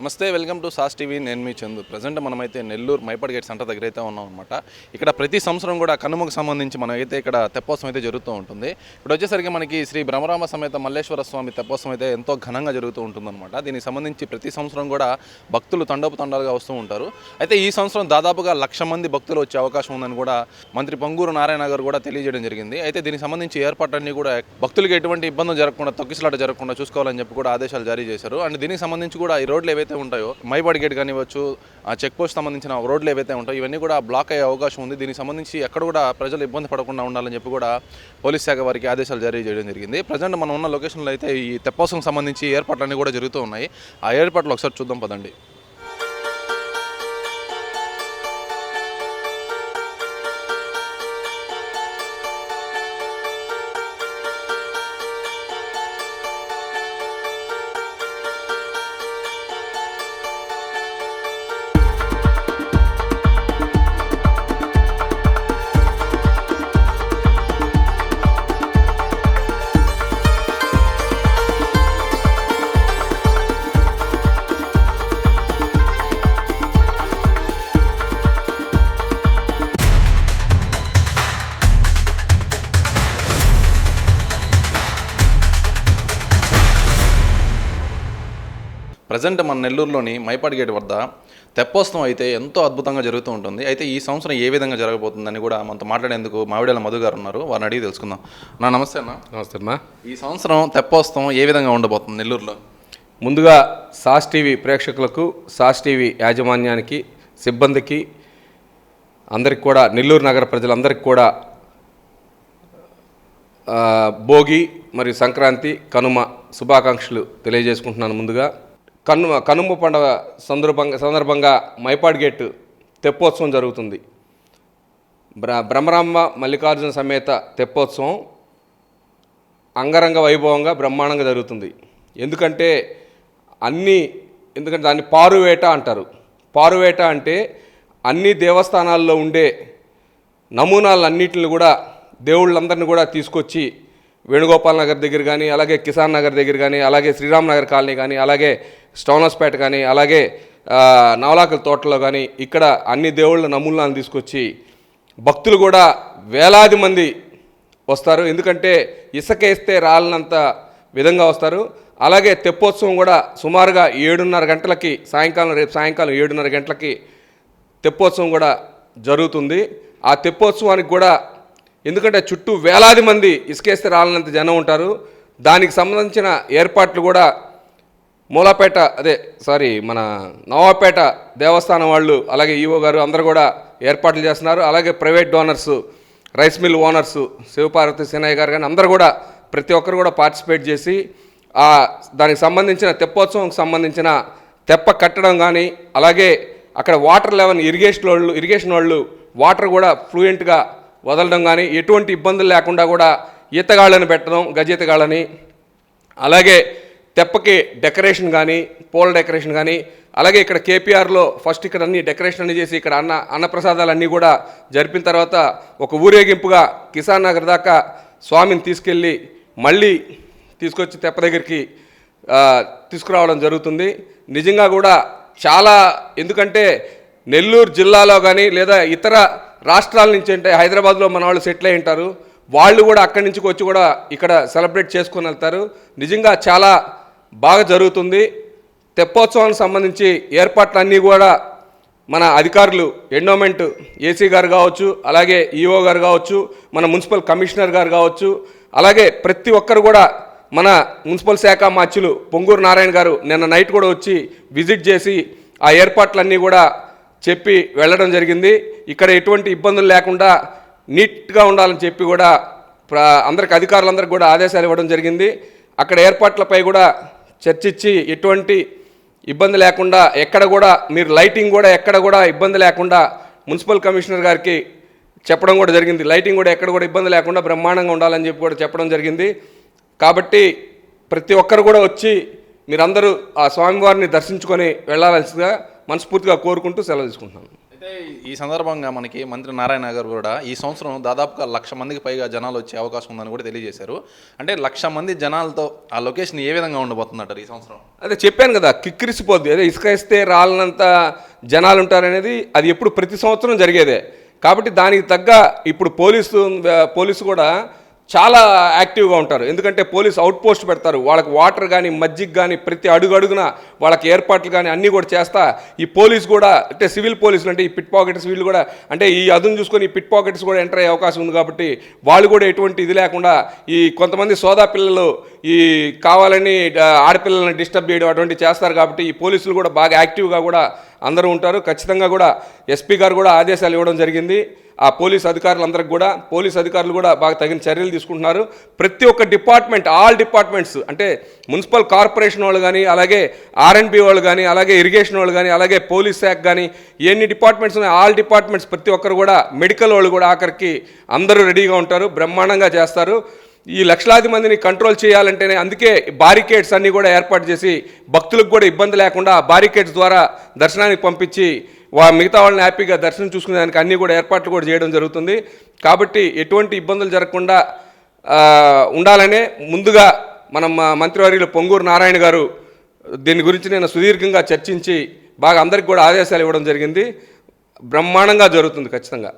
నమస్తే welcome to sauce TV. నేను మీ Chandu. Present మనమైతే నెల్లూరు మైపాడ్ గేట్ సెంటర్ దగ్గర అయితే ఉన్నాం అనమాట ఇక్కడ ప్రతి సంవత్సరం కూడా కనుమకు సంబంధించి మనమైతే ఇక్కడ తెప్పోత్సవం అయితే జరుగుతూ ఉంటుంది. ఇప్పుడు వచ్చేసరికి మనకి శ్రీ బ్రహ్మరామ సమేత మల్లేశ్వర స్వామి తెప్పోత్సవం అయితే ఎంతో ఘనంగా జరుగుతూ ఉంటుందన్నమాట. దీనికి సంబంధించి ప్రతి సంవత్సరం కూడా భక్తులు తండోపు తండాలుగా వస్తూ ఉంటారు. అయితే ఈ సంవత్సరం దాదాపుగా లక్ష మంది భక్తులు వచ్చే అవకాశం ఉందని కూడా మంత్రి పొంగూరు నారాయణ గారు కూడా తెలియజేయడం జరిగింది. అయితే దీనికి సంబంధించి ఏర్పాట్లన్నీ కూడా భక్తులకు ఎటువంటి ఇబ్బందులు జరగకుండా తొక్కిసలాట జరగకుండా చూసుకోవాలని చెప్పి కూడా ఆదేశాలు జారీ చేశారు. అండ్ దీనికి సంబంధించి కూడా ఈ రోడ్లు ఏవైతే ఉంటాయో మైబాడ్ గేట్ కానివ్వచ్చు ఆ చెక్ పోస్ట్ సంబంధించిన రోడ్లు ఏవైతే ఉంటాయో ఇవన్నీ కూడా బ్లాక్ అయ్యే అవకాశం ఉంది. దీనికి సంబంధించి ఎక్కడ కూడా ప్రజలు ఇబ్బంది పడకుండా ఉండాలని చెప్పి కూడా పోలీస్ శాఖ వారికి ఆదేశాలు జారీ చేయడం జరిగింది. ప్రజెంట్ మనం ఉన్న లొకేషన్లో అయితే ఈ తెప్పోత్సవం సంబంధించి ఏర్పాట్లన్నీ కూడా జరుగుతూ ఉన్నాయి. ఆ ఏర్పాట్లు ఒకసారి చూద్దాం పదండి. ప్రజెంట్ మన నెల్లూరులోని మైపాడ్ గేట్ వద్ద తెప్పోత్సవం అయితే ఎంతో అద్భుతంగా జరుగుతూ ఉంటుంది. అయితే ఈ సంవత్సరం ఏ విధంగా జరగబోతుందని కూడా మనతో మాట్లాడేందుకు మావిడేల మధు గారు ఉన్నారు. వారిని అడిగి తెలుసుకుందాం. నా నమస్తే అన్న. నమస్తే అమ్మా ఈ సంవత్సరం తెప్పోత్సవం ఏ విధంగా ఉండబోతుంది నెల్లూరులో? ముందుగా సాస్ టీవీ ప్రేక్షకులకు సాస్ టీవీ యాజమాన్యానికి సిబ్బందికి అందరికి కూడా నెల్లూరు నగర ప్రజలందరికీ కూడా భోగి మరియు సంక్రాంతి కనుమ శుభాకాంక్షలు తెలియజేసుకుంటున్నాను ముందుగా. కను కనుమ పండుగ సందర్భంగా సందర్భంగా మైపాడ్ గేట్ తెప్పోత్సవం జరుగుతుంది. బ్ర బ్రహ్మరాంబ మల్లికార్జున సమేత తెప్పోత్సవం అంగరంగ వైభవంగా బ్రహ్మాండంగా జరుగుతుంది. ఎందుకంటే అన్ని ఎందుకంటే దాన్ని పారువేట అంటారు. పారువేట అంటే అన్ని దేవస్థానాల్లో ఉండే నమూనాలన్నిటిని కూడా దేవుళ్ళందరిని కూడా తీసుకొచ్చి వేణుగోపాల్ నగర్ దగ్గర కానీ అలాగే కిసాన్ నగర్ దగ్గర కానీ అలాగే శ్రీరామ్ నగర్ కాలనీ కానీ అలాగే స్టోనస్పేట కానీ అలాగే నవలాకల తోటలో కానీ ఇక్కడ అన్ని దేవుళ్ళ నమూనాలను తీసుకొచ్చి భక్తులు కూడా వేలాది మంది వస్తారు. ఎందుకంటే ఇసుకేస్తే రాలినంత విధంగా వస్తారు. అలాగే తెప్పోత్సవం కూడా సుమారుగా ఏడున్నర గంటలకి సాయంకాలం రేపు సాయంకాలం ఏడున్నర గంటలకి తెప్పోత్సవం కూడా జరుగుతుంది. ఆ తెప్పోత్సవానికి కూడా ఎందుకంటే చుట్టూ వేలాది మంది ఇసుకేస్తే రాలనంత జనం ఉంటారు. దానికి సంబంధించిన ఏర్పాట్లు కూడా మూలాపేట అదే సారీ మన నవాపేట దేవస్థానం వాళ్ళు అలాగే ఈవో గారు అందరూ కూడా ఏర్పాట్లు చేస్తున్నారు. అలాగే private donors rice mill owners Shivaparvati Sinayya గారు కానీ అందరూ కూడా ప్రతి ఒక్కరు కూడా పార్టిసిపేట్ చేసి ఆ దానికి సంబంధించిన తెప్పోత్సవంకి సంబంధించిన తెప్ప కట్టడం కానీ అలాగే అక్కడ వాటర్ లెవెల్ ఇరిగేషన్ వాళ్ళు ఇరిగేషన్ వాళ్ళు వాటర్ కూడా ఫ్లూయెంట్గా వదలడం కానీ ఎటువంటి ఇబ్బందులు లేకుండా కూడా ఈతగాళ్ళని పెట్టడం గజీతగాళ్ళని అలాగే తెప్పకి డెకరేషన్ కానీ పూల డెకరేషన్ కానీ అలాగే ఇక్కడ కేపీఆర్లో ఫస్ట్ ఇక్కడ అన్ని డెకరేషన్ అన్ని చేసి ఇక్కడ అన్న అన్నప్రసాదాలు అన్నీ కూడా జరిపిన తర్వాత ఒక ఊరేగింపుగా కిసాన్ నగర్ దాకా స్వామిని తీసుకెళ్ళి మళ్ళీ తీసుకొచ్చి తెప్ప దగ్గరికి తీసుకురావడం జరుగుతుంది. నిజంగా కూడా చాలా ఎందుకంటే నెల్లూరు జిల్లాలో కానీ లేదా ఇతర రాష్ట్రాల నుంచి అంటే హైదరాబాద్లో మన వాళ్ళు సెటిల్ అయి ఉంటారు. వాళ్ళు కూడా అక్కడి నుంచి వచ్చి కూడా ఇక్కడ సెలబ్రేట్ చేసుకొని వెళ్తారు. నిజంగా చాలా బాగా జరుగుతుంది. తెప్పోత్సవానికి సంబంధించి ఏర్పాట్లన్నీ కూడా మన అధికారులు ఎండోమెంట్ ఏసీ గారు కావచ్చు అలాగే ఈఓ గారు కావచ్చు మన మున్సిపల్ కమిషనర్ గారు కావచ్చు అలాగే ప్రతి ఒక్కరు కూడా మన మున్సిపల్ శాఖ మార్చులు పొంగూరు నారాయణ గారు నిన్న నైట్ కూడా వచ్చి విజిట్ చేసి ఆ ఏర్పాట్లన్నీ కూడా చెప్పి వెళ్ళడం జరిగింది. ఇక్కడ ఎటువంటి ఇబ్బందులు లేకుండా నీట్గా ఉండాలని చెప్పి కూడా అందరికి అధికారులందరికీ కూడా ఆదేశాలు ఇవ్వడం జరిగింది. అక్కడ ఏర్పాట్లపై కూడా చర్చించి ఎటువంటి ఇబ్బంది లేకుండా ఎక్కడ కూడా మీరు లైటింగ్ కూడా ఎక్కడ కూడా ఇబ్బంది లేకుండా మున్సిపల్ కమిషనర్ గారికి చెప్పడం కూడా జరిగింది. లైటింగ్ కూడా ఎక్కడ కూడా ఇబ్బంది లేకుండా బ్రహ్మాండంగా ఉండాలని చెప్పి కూడా చెప్పడం జరిగింది. కాబట్టి ప్రతి ఒక్కరు కూడా వచ్చి మీరందరూ ఆ స్వామివారిని దర్శించుకొని వెళ్ళాల్సిందిగా మనస్ఫూర్తిగా కోరుకుంటూ సెలవు తీసుకుంటున్నాను. అయితే ఈ సందర్భంగా మనకి మంత్రి నారాయణ గారు కూడా ఈ సంవత్సరం దాదాపుగా లక్ష మందికి పైగా జనాలు వచ్చే అవకాశం ఉందని కూడా తెలియజేశారు. అంటే లక్ష మంది జనాలతో ఆ లొకేషన్ ఏ విధంగా ఉండబోతుందంటారు ఈ సంవత్సరం? అదే చెప్పాను కదా కిక్కిరిసిపోద్ది. అదే ఇసుక ఇస్తే రాలనంత జనాలు ఉంటారనేది అది ఎప్పుడు ప్రతి సంవత్సరం జరిగేదే. కాబట్టి దానికి తగ్గ ఇప్పుడు పోలీసు పోలీసు కూడా చాలా యాక్టివ్గా ఉంటారు. ఎందుకంటే పోలీస్ అవుట్ పోస్ట్ పెడతారు. వాళ్ళకి వాటర్ కానీ మజ్జిగ కానీ ప్రతి అడుగు అడుగున వాళ్ళకి ఏర్పాట్లు కానీ అన్నీ కూడా చేస్తా. ఈ పోలీస్ కూడా అంటే సివిల్ పోలీసులు అంటే ఈ పిట్ పాకెట్స్ వీళ్ళు కూడా అంటే ఈ అదును చూసుకొని ఈ పిట్ పాకెట్స్ కూడా ఎంటర్ అయ్యే అవకాశం ఉంది కాబట్టి వాళ్ళు కూడా ఎటువంటి ఇది లేకుండా ఈ కొంతమంది సోదా పిల్లలు ఈ కావాలని ఆడపిల్లల్ని డిస్టర్బ్ చేయడం అటువంటి చేస్తారు కాబట్టి ఈ పోలీసులు కూడా బాగా యాక్టివ్గా కూడా అందరూ ఉంటారు. ఖచ్చితంగా కూడా ఎస్పీ గారు కూడా ఆదేశాలు ఇవ్వడం జరిగింది. ఆ పోలీస్ అధికారులందరికీ కూడా పోలీస్ అధికారులు కూడా బాగా తగిన చర్యలు తీసుకుంటున్నారు. ప్రతి ఒక్క డిపార్ట్మెంట్ ఆల్ డిపార్ట్మెంట్స్ అంటే మున్సిపల్ కార్పొరేషన్ వాళ్ళు కానీ అలాగే ఆర్ఎన్బి వాళ్ళు కానీ అలాగే ఇరిగేషన్ వాళ్ళు కానీ అలాగే పోలీస్ శాఖ కానీ ఎన్ని డిపార్ట్మెంట్స్ ఉన్నాయి ఆల్ డిపార్ట్మెంట్స్ ప్రతి ఒక్కరు కూడా మెడికల్ వాళ్ళు కూడా ఆఖరికి అందరూ రెడీగా ఉంటారు బ్రహ్మాండంగా చేస్తారు. ఈ లక్షలాది మందిని కంట్రోల్ చేయాలంటేనే అందుకే బారికేడ్స్ అన్నీ కూడా ఏర్పాటు చేసి భక్తులకు కూడా ఇబ్బంది లేకుండా బారికేడ్స్ ద్వారా దర్శనానికి పంపించి వా మిగతా వాళ్ళని హ్యాపీగా దర్శనం చూసుకునేదానికి అన్నీ కూడా ఏర్పాట్లు కూడా చేయడం జరుగుతుంది. కాబట్టి ఎటువంటి ఇబ్బందులు జరగకుండా ఉండాలనే ముందుగా మనం మంత్రివర్యులు పొంగూరు నారాయణ గారు దీని గురించి నేను సుదీర్ఘంగా చర్చించి బాగా అందరికి కూడా ఆదేశాలు ఇవ్వడం జరిగింది. బ్రహ్మాండంగా జరుగుతుంది ఖచ్చితంగా.